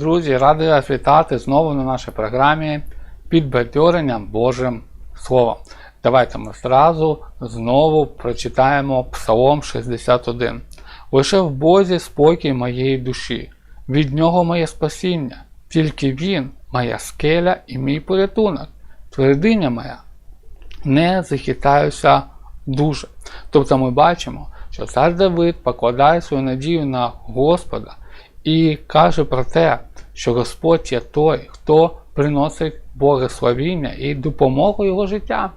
Друзі, радий вас вітати знову на нашій програмі підбадьоренням Божим Словом. Давайте ми зразу знову прочитаємо Псалом 61. Лише в Бозі спокій моєї душі, від нього моє спасіння, тільки Він, моя скеля і мій порятунок, твердиня моя, не захитаюся дуже. Тобто ми бачимо, що цар Давид покладає свою надію на Господа і каже про те, що Господь є той, хто приносить благословіння і допомогу його життя.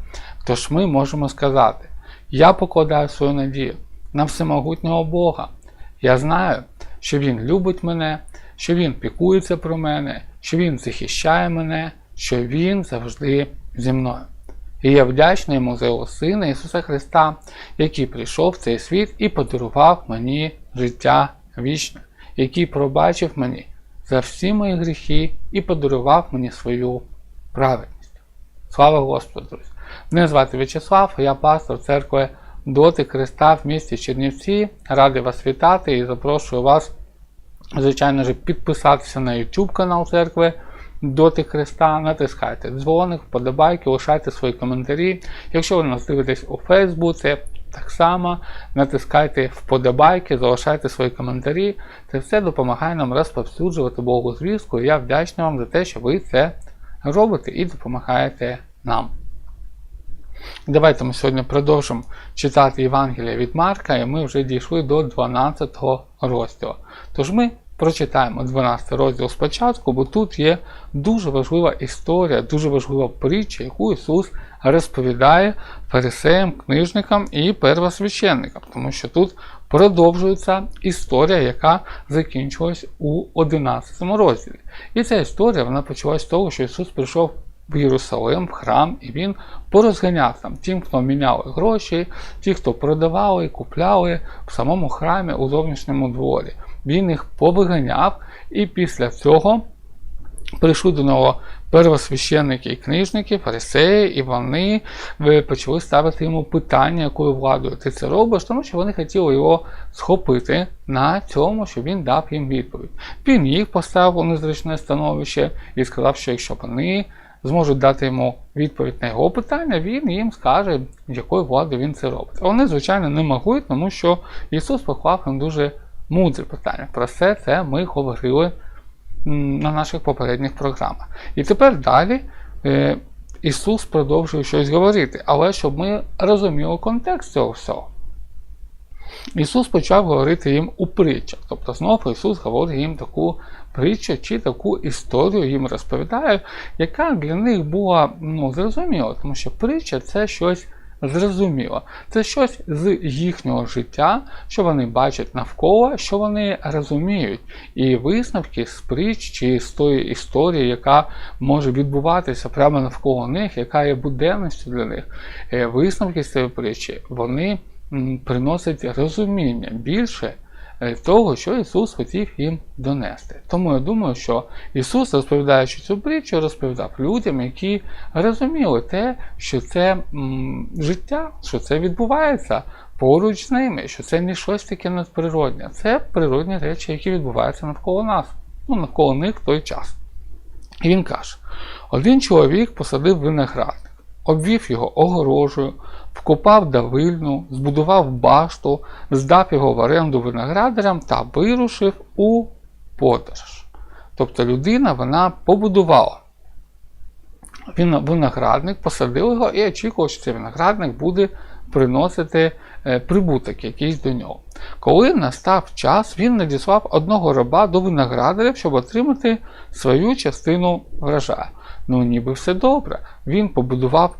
Тож ми можемо сказати: я покладаю свою надію на всемогутнього Бога. Я знаю, що Він любить мене, що Він пікується про мене, що Він захищає мене, що Він завжди зі мною. І я вдячний йому за його Сина Ісуса Христа, який прийшов в цей світ і подарував мені життя вічне, який пробачив мені за всі мої гріхи і подарував мені свою праведність. Слава Господу, друзі! Мене звати В'ячеслав, я пастор церкви Доти Христа в місті Чернівці. Радий вас вітати і запрошую вас, звичайно ж, підписатися на YouTube канал церкви. Доти Христа, натискайте дзвоник, вподобайки, лишайте свої коментарі. Якщо ви нас дивитесь у Фейсбуці, так само натискайте вподобайки, залишайте свої коментарі. Це все допомагає нам розповсюджувати Богу звістку. І я вдячний вам за те, що ви це робите і допомагаєте нам. Давайте ми сьогодні продовжимо читати Євангелія від Марка, і ми вже дійшли до 12 розділу. Тож ми прочитаємо 12 розділ спочатку, бо тут є дуже важлива історія, дуже важлива притча, яку Ісус розповідає фарисеям, книжникам і первосвященникам, тому що тут продовжується історія, яка закінчилась у 11 розділі. І ця історія вона почалась з того, що Ісус прийшов в Єрусалим, в храм, і він порозганяв там тим, хто міняли гроші, ті, хто продавали, купляли в самому храмі у зовнішньому дворі. Він їх повиганяв, і після цього прийшли до нього первосвященники і книжники, фарисеї, і вони почали ставити йому питання, якою владою ти це робиш, тому що вони хотіли його схопити на цьому, щоб він дав їм відповідь. Він їх поставив у незручне становище і сказав, що якщо вони зможуть дати йому відповідь на його питання, він їм скаже, якою владою він це робить. Вони, звичайно, не могли, тому що Ісус поклав їм дуже мудре питання. Про все це ми говорили на наших попередніх програмах. І тепер далі е, Ісус продовжує щось говорити, але щоб ми розуміли контекст цього всього. Ісус почав говорити їм у притчах. Тобто знову Ісус говорить їм таку притчу чи таку історію їм розповідає, яка для них була ну, зрозуміла, тому що притча це щось зрозуміло. Це щось з їхнього життя, що вони бачать навколо, що вони розуміють. І висновки з притч чи з тої історії, яка може відбуватися прямо навколо них, яка є буденністю для них. Висновки з цієї притчі, вони приносять розуміння більше того, що Ісус хотів їм донести. Тому я думаю, що Ісус, розповідаючи цю притчу, розповідав людям, які розуміли те, що це м, життя, що це відбувається поруч з ними, що це не щось таке надприродне, це природні речі, які відбуваються навколо нас, ну навколо них в той час. І він каже: один чоловік посадив виноградник, обвів його огорожею вкопав давильну, збудував башту, здав його в оренду виноградарям та вирушив у подорож. Тобто людина вона побудувала він виноградник, посадив його і очікував, що цей виноградник буде приносити прибуток якийсь до нього. Коли настав час, він надіслав одного раба до виноградарів, щоб отримати свою частину врожаю. Ну, ніби все добре. Він побудував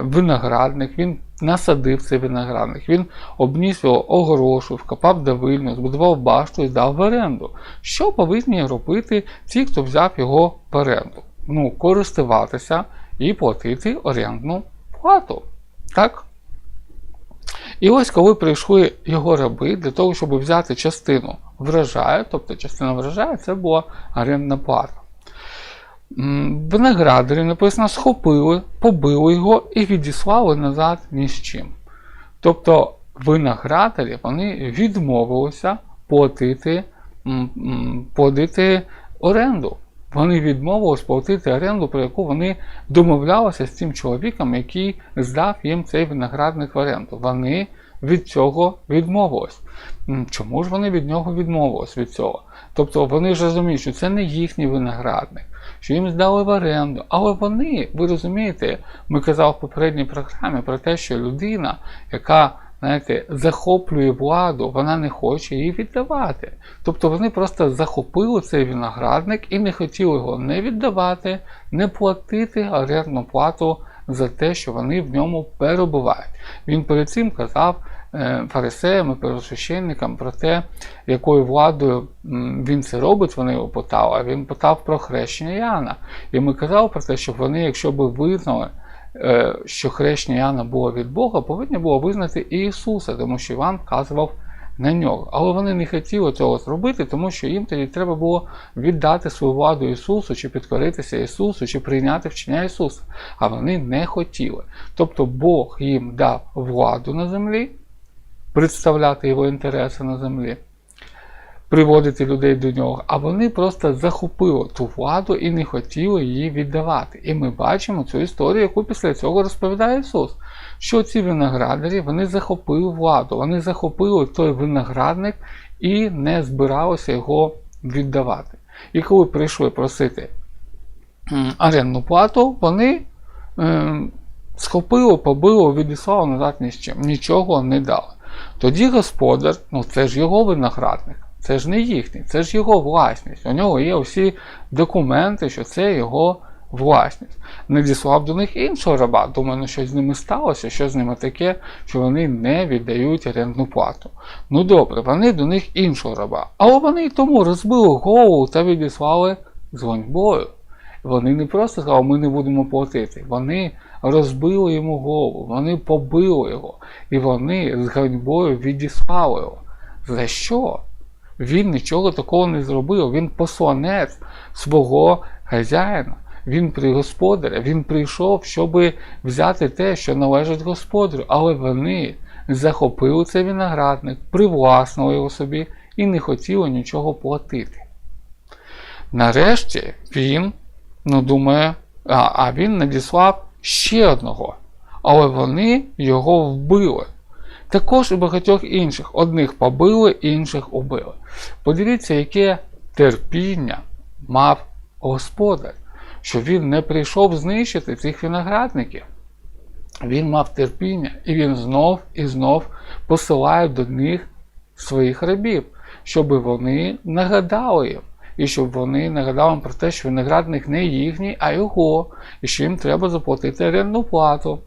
виноградник, він насадив цей виноградник, він обніс його огорошу, вкопав давильну, збудував башту і здав в оренду. Що повинні робити ті, хто взяв його в оренду? Ну, користуватися і платити орендну плату. Так? І ось коли прийшли його раби для того, щоб взяти частину врожаю, тобто частина врожаю, це була орендна плата. Виноградарі, написано, схопили, побили його і відіслали назад ні з чим. Тобто виноградарі вони відмовилися платити, платити оренду. Вони відмовились платити оренду, про яку вони домовлялися з цим чоловіком, який здав їм цей виноградник в оренду. Вони від цього відмовились. Чому ж вони від нього відмовились від цього? Тобто вони ж розуміють, що це не їхній виноградник, що їм здали в оренду. Але вони, ви розумієте, ми казали в попередній програмі про те, що людина, яка знаєте, захоплює владу, вона не хоче її віддавати. Тобто вони просто захопили цей виноградник і не хотіли його не віддавати, не платити орендну плату за те, що вони в ньому перебувають. Він перед цим казав фарисеям і первосвященникам про те, якою владою він це робить, вони його питали, а він питав про хрещення Яна. І ми казали про те, що вони, якщо б визнали, е, що хрещення Яна було від Бога, повинні було визнати і Ісуса, тому що Іван вказував на нього. Але вони не хотіли цього зробити, тому що їм тоді треба було віддати свою владу Ісусу, чи підкоритися Ісусу, чи прийняти вчення Ісуса. А вони не хотіли. Тобто Бог їм дав владу на землі, представляти його інтереси на землі, приводити людей до нього, а вони просто захопили ту владу і не хотіли її віддавати. І ми бачимо цю історію, яку після цього розповідає Ісус. Що ці виноградарі вони захопили владу, вони захопили той виноградник і не збиралися його віддавати. І коли прийшли просити м, орендну плату, вони е, схопили, побили, відіслали назад ні з чим, нічого не дали. Тоді господар, ну це ж його виноградник, це ж не їхній, це ж його власність. У нього є всі документи, що це його власність. Надіслав до них іншого раба. Думаю, ну що з ними сталося, що з ними таке, що вони не віддають орендну плату. Ну добре, вони до них іншого раба. Але вони й тому розбили голову та відіслали з гоньбою. Вони не просто сказали, ми не будемо платити. Вони розбили йому голову, вони побили його, і вони з ганьбою відіслали його. За що? Він нічого такого не зробив. Він посланець свого хазяїна. Він при господаря, він прийшов, щоб взяти те, що належить господарю, але вони захопили цей виноградник, привласнили його собі і не хотіли нічого платити. Нарешті він, ну думає, а, а він надіслав ще одного, але вони його вбили. Також і багатьох інших. Одних побили, інших убили. Подивіться, яке терпіння мав господар, що він не прийшов знищити цих виноградників. Він мав терпіння, і він знов і знов посилає до них своїх рабів, щоб вони нагадали їм. І щоб вони нагадали вам про те, що виноградник не їхній, а його, і що їм треба заплатити орендну плату.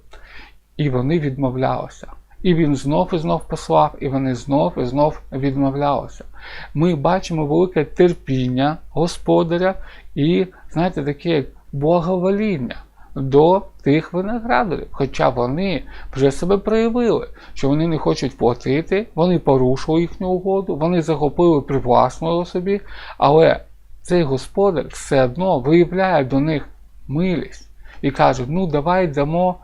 І вони відмовлялися. І він знов і знов послав, і вони знов і знов відмовлялися. Ми бачимо велике терпіння господаря і, знаєте, таке благовоління до тих виноградарів. Хоча вони вже себе проявили, що вони не хочуть платити, вони порушили їхню угоду, вони захопили привласнили собі, але цей господар все одно виявляє до них милість і каже: ну давай дамо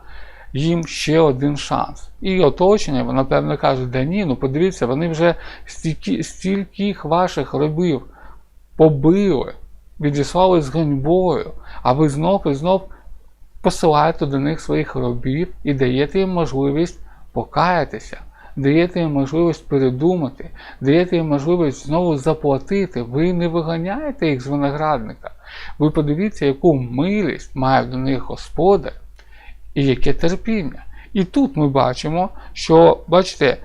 їм ще один шанс. І оточення, напевно, каже, да ні, ну подивіться, вони вже стільки, стільких ваших рабів побили, відіслали з ганьбою, а ви знов і знов посилаєте до них своїх робів і даєте їм можливість покаятися, даєте їм можливість передумати, даєте їм можливість знову заплатити. Ви не виганяєте їх з виноградника. Ви подивіться, яку милість має до них господар і яке терпіння. І тут ми бачимо, що, бачите,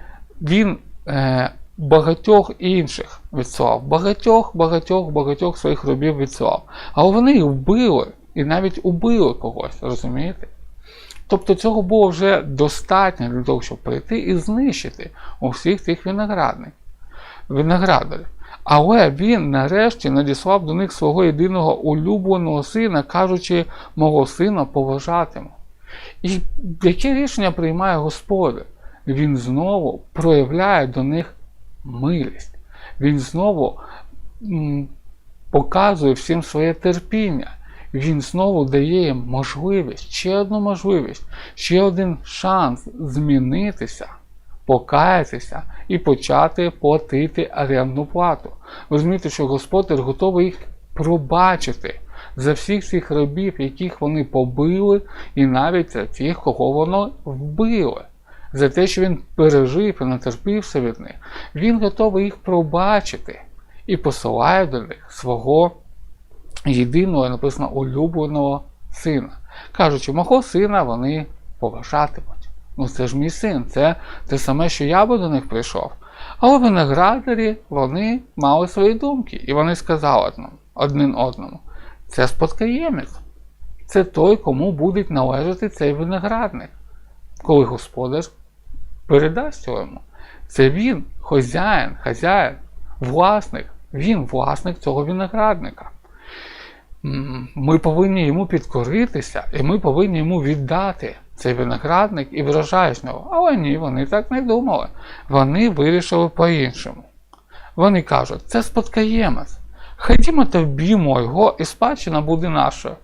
він е, багатьох інших відслав, багатьох, багатьох, багатьох своїх робів відслав. Але вони їх вбили і навіть убили когось, розумієте? Тобто цього було вже достатньо для того, щоб прийти і знищити усіх тих виноградарів. Але він нарешті надіслав до них свого єдиного улюбленого сина, кажучи, мого сина поважатиму. І яке рішення приймає Господар? Він знову проявляє до них милість. Він знову показує всім своє терпіння. Він знову дає їм можливість, ще одну можливість, ще один шанс змінитися, покаятися і почати платити орендну плату. Розумієте, що Господар готовий їх пробачити за всіх цих рабів, яких вони побили, і навіть за тих, кого воно вбили. За те, що він пережив і натерпівся від них, він готовий їх пробачити і посилає до них свого єдиного, написано, улюбленого сина. Кажучи, мого сина вони поважатимуть. Ну це ж мій син, це те саме, що я би до них прийшов. Але виноградарі вони мали свої думки, і вони сказали один одному: це спадкоємець, це той, кому буде належати цей виноградник, коли господар передасть йому. Це він, хазяїн, хазяїн, власник, він власник цього виноградника. Ми повинні йому підкоритися, і ми повинні йому віддати цей виноградник і врожай з нього. Але ні, вони так не думали. Вони вирішили по-іншому. Вони кажуть, це спадкоємець. Ходімо та вб'ємо його, і спадщина буде нашою.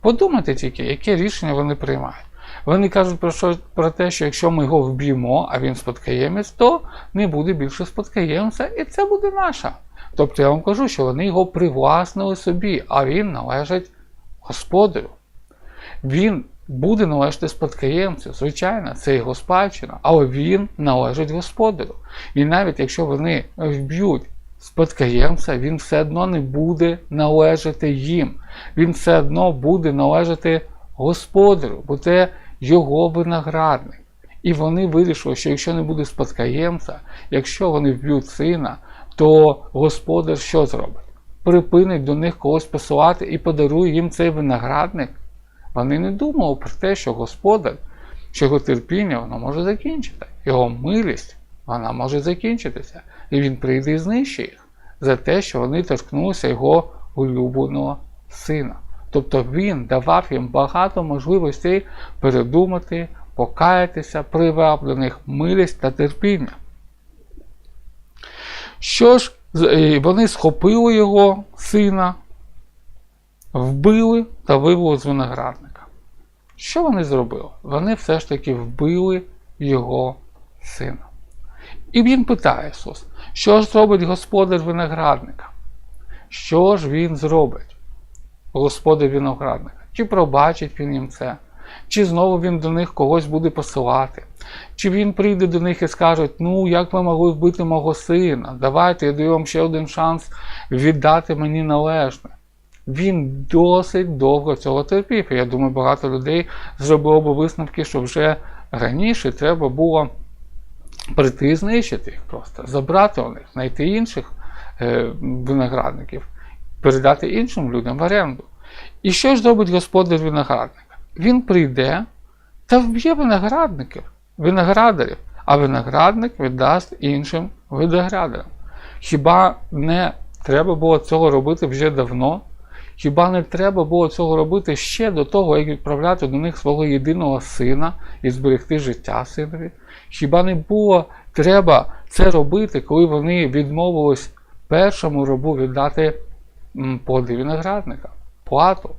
Подумайте тільки, яке рішення вони приймають. Вони кажуть про, що, про те, що якщо ми його вб'ємо, а він спадкоємець, то не буде більше спадкоємця, і це буде наша. Тобто я вам кажу, що вони його привласнили собі, а він належить господарю. Він буде належати спадкоємцю, звичайно, це його спадщина, але він належить господарю. І навіть якщо вони вб'ють спадкоємця, він все одно не буде належати їм. Він все одно буде належати господарю, бо це його виноградник. І вони вирішили, що якщо не буде спадкоємця, якщо вони вб'ють сина, то господар що зробить? Припинить до них когось посилати і подарує їм цей виноградник. Вони не думали про те, що господар, що його терпіння воно може закінчити, його милість вона може закінчитися. І він прийде і знищить їх за те, що вони торкнулися його улюбленого сина. Тобто він давав їм багато можливостей передумати, покаятися, проявляв до них милість та терпіння. Що ж, е, вони схопили його сина, вбили та вивели з виноградника. Що вони зробили? Вони все ж таки вбили його сина. І він питає Ісус, що ж зробить господар виноградника? Що ж він зробить? Господар виноградника? Чи пробачить він їм це? Чи знову він до них когось буде посилати? Чи він прийде до них і скаже, ну як ви могли вбити мого сина? Давайте я даю вам ще один шанс віддати мені належне. Він досить довго цього терпів. Я думаю, багато людей зробило б висновки, що вже раніше треба було прийти і знищити їх просто, забрати у них, знайти інших е, виноградників, передати іншим людям в оренду. І що ж зробить господар виноградника? Він прийде та вб'є виноградників, виноградарів, а виноградник віддасть іншим виноградарям. Хіба не треба було цього робити вже давно? Хіба не треба було цього робити ще до того, як відправляти до них свого єдиного сина і зберегти життя синові? Хіба не було треба це робити, коли вони відмовились першому рабу віддати плоди виноградника, плату,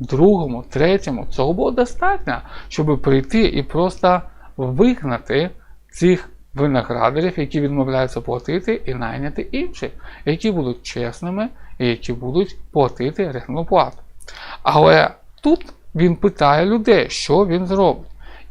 другому, третьому? Цього було достатньо, щоб прийти і просто вигнати цих виноградарів, які відмовляються платити, і найняти інших, які будуть чесними і які будуть платити рентну плату. Але тут він питає людей, що він зробить.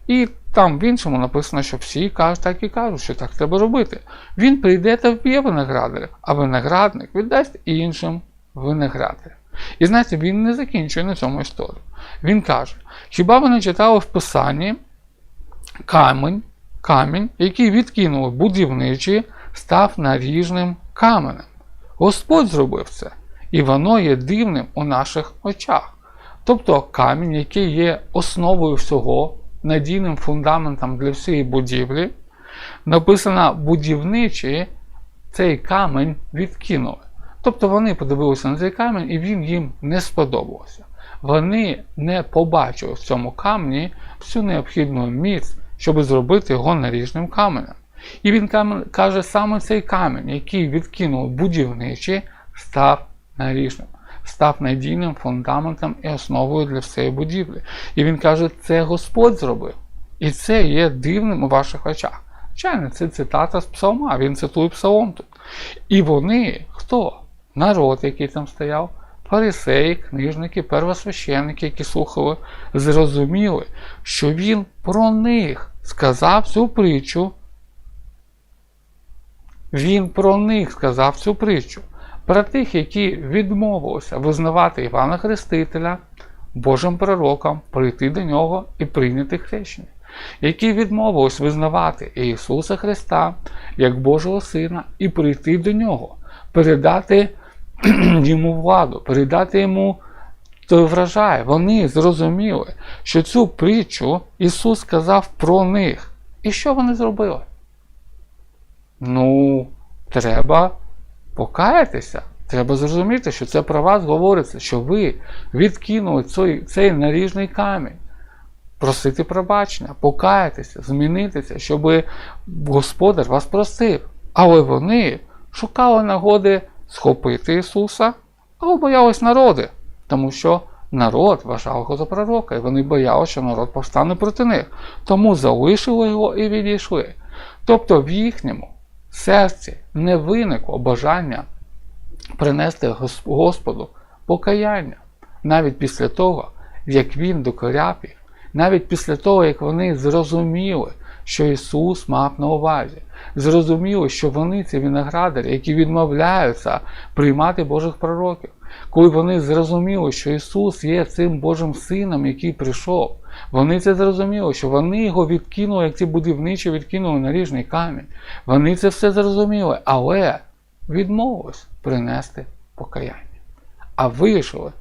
І там в іншому написано, що всі кажуть, так і кажуть, що так треба робити. Він прийде та вб'є виноградаря, а виноградник віддасть іншим виноградарям. І знаєте, він не закінчує на цьому історію. Він каже: хіба ви не читали в Писанні камінь, камінь, який відкинули будівничі, став наріжним каменем? Господь зробив це, і воно є дивним у наших очах. Тобто камінь, який є основою всього, надійним фундаментом для всієї будівлі, написано будівничі, цей камінь відкинули. Тобто вони подивилися на цей камінь, і він їм не сподобався. Вони не побачили в цьому камені всю необхідну міць, щоб зробити його наріжним каменем. І він каже, саме цей камінь, який відкинув будівничі, став наріжним, став надійним фундаментом і основою для всієї будівлі. І він каже, це Господь зробив. І це є дивним у ваших очах. Звичайно, це цитата з псалма, він цитує псалом тут. І вони, хто? народ, який там стояв, фарисеї, книжники, первосвященники, які слухали, зрозуміли, що він про них сказав цю притчу. Він про них сказав цю притчу, про тих, які відмовилися визнавати Івана Хрестителя Божим пророком, прийти до нього і прийняти хрещення, які відмовились визнавати Ісуса Христа як Божого Сина і прийти до нього, передати йому владу, передати йому той вражає. Вони зрозуміли, що цю притчу Ісус сказав про них. І що вони зробили? Ну, треба покаятися. Треба зрозуміти, що це про вас говориться, що ви відкинули цей, цей наріжний камінь. Просити пробачення, покаятися, змінитися, щоб Господар вас просив. Але вони шукали нагоди схопити Ісуса, або боялись народи, тому що народ вважав його за пророка, і вони боялися, що народ повстане проти них. Тому залишили його і відійшли. Тобто в їхньому серці не виникло бажання принести Господу покаяння навіть після того, як Він докоряв навіть після того, як вони зрозуміли, що Ісус мав на увазі, зрозуміли, що вони ці виноградарі, які відмовляються приймати Божих пророків, коли вони зрозуміли, що Ісус є цим Божим Сином, який прийшов, вони це зрозуміли, що вони його відкинули, як ці будівничі відкинули на ріжний камінь. Вони це все зрозуміли, але відмовились принести покаяння. А вирішили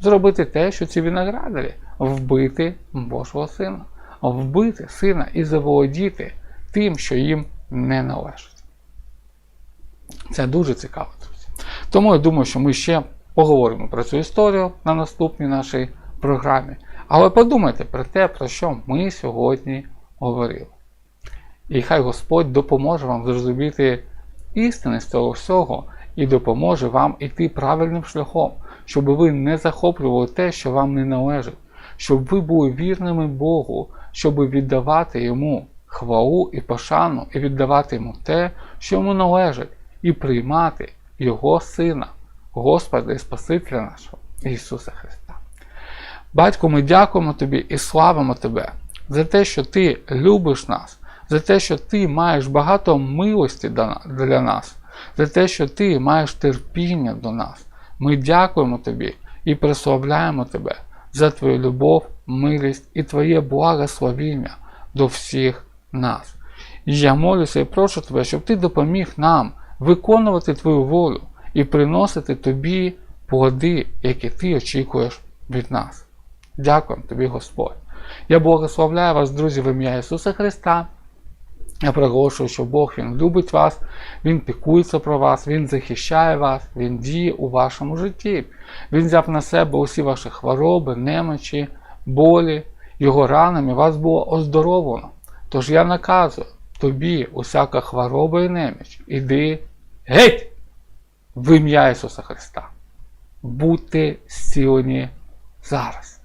зробити те, що ці виноградарі вбити Божого Сина, вбити сина і заволодіти тим, що їм не належить. Це дуже цікаво, друзі. Тому я думаю, що ми ще поговоримо про цю історію на наступній нашій програмі. Але подумайте про те, про що ми сьогодні говорили. І хай Господь допоможе вам зрозуміти істини з цього всього і допоможе вам іти правильним шляхом, щоб ви не захоплювали те, що вам не належить, щоб ви були вірними Богу, щоб віддавати Йому хвалу і пошану, і віддавати йому те, що йому належить, і приймати Його Сина, Господа і Спасителя нашого Ісуса Христа. Батько, ми дякуємо Тобі і славимо Тебе за те, що Ти любиш нас, за те, що Ти маєш багато милості для нас, за те, що Ти маєш терпіння до нас. Ми дякуємо Тобі і прославляємо Тебе за Твою любов, милість і Твоє благословіння до всіх нас. І я молюся і прошу Тебе, щоб Ти допоміг нам виконувати Твою волю і приносити Тобі плоди, які Ти очікуєш від нас. Дякую Тобі, Господь. Я благословляю вас, друзі, в ім'я Ісуса Христа. Я проголошую, що Бог Він любить вас, Він пікується про вас, Він захищає вас, Він діє у вашому житті. Він взяв на себе усі ваші хвороби, немочі, болі, його ранами вас було оздоровлено. Тож я наказую тобі усяка хвороба і неміч. Іди геть в ім'я Ісуса Христа. Будьте зцілені зараз.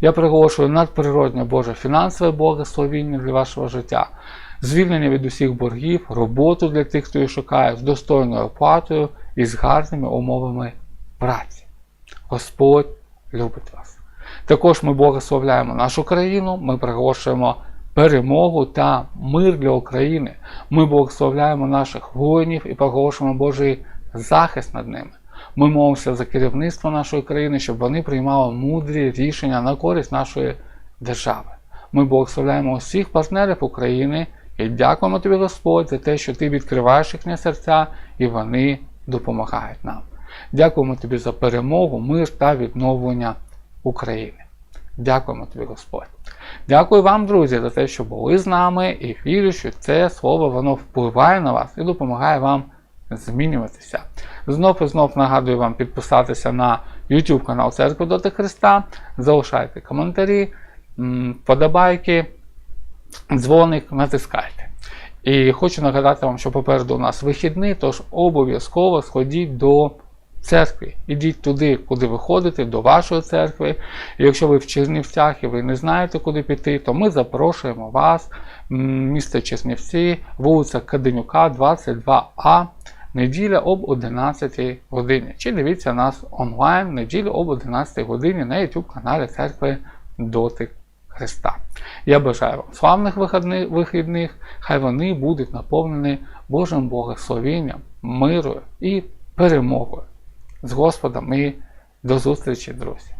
Я приголошую надприродне Боже фінансове благословіння для вашого життя, звільнення від усіх боргів, роботу для тих, хто її шукає, з достойною оплатою і з гарними умовами праці. Господь любить вас. Також ми благословляємо нашу країну, ми приголошуємо перемогу та мир для України. Ми благословляємо наших воїнів і проголошуємо Божий захист над ними. Ми молимося за керівництво нашої країни, щоб вони приймали мудрі рішення на користь нашої держави. Ми благословляємо усіх партнерів України і дякуємо тобі, Господь, за те, що ти відкриваєш їхні серця і вони допомагають нам. Дякуємо тобі за перемогу, мир та відновлення України. Дякуємо тобі, Господь. Дякую вам, друзі, за те, що були з нами, і вірю, що це слово воно впливає на вас і допомагає вам змінюватися. Знов і знов нагадую вам підписатися на YouTube канал Церкви Доти Христа. Залишайте коментарі, подобайки, дзвоник, натискайте. І хочу нагадати вам, що попереду у нас вихідний, тож обов'язково сходіть до церкві. Ідіть туди, куди ви ходите, до вашої церкви. І якщо ви в Чернівцях і ви не знаєте, куди піти, то ми запрошуємо вас, місто Чернівці, вулиця Каденюка, 22А. неділя об 11 годині. Чи дивіться нас онлайн неділю об 11 годині на YouTube каналі Церкви Дотик Христа. Я бажаю вам славних вихідних, хай вони будуть наповнені Божим благословенням, мирою і перемогою з Господом і до зустрічі, друзі!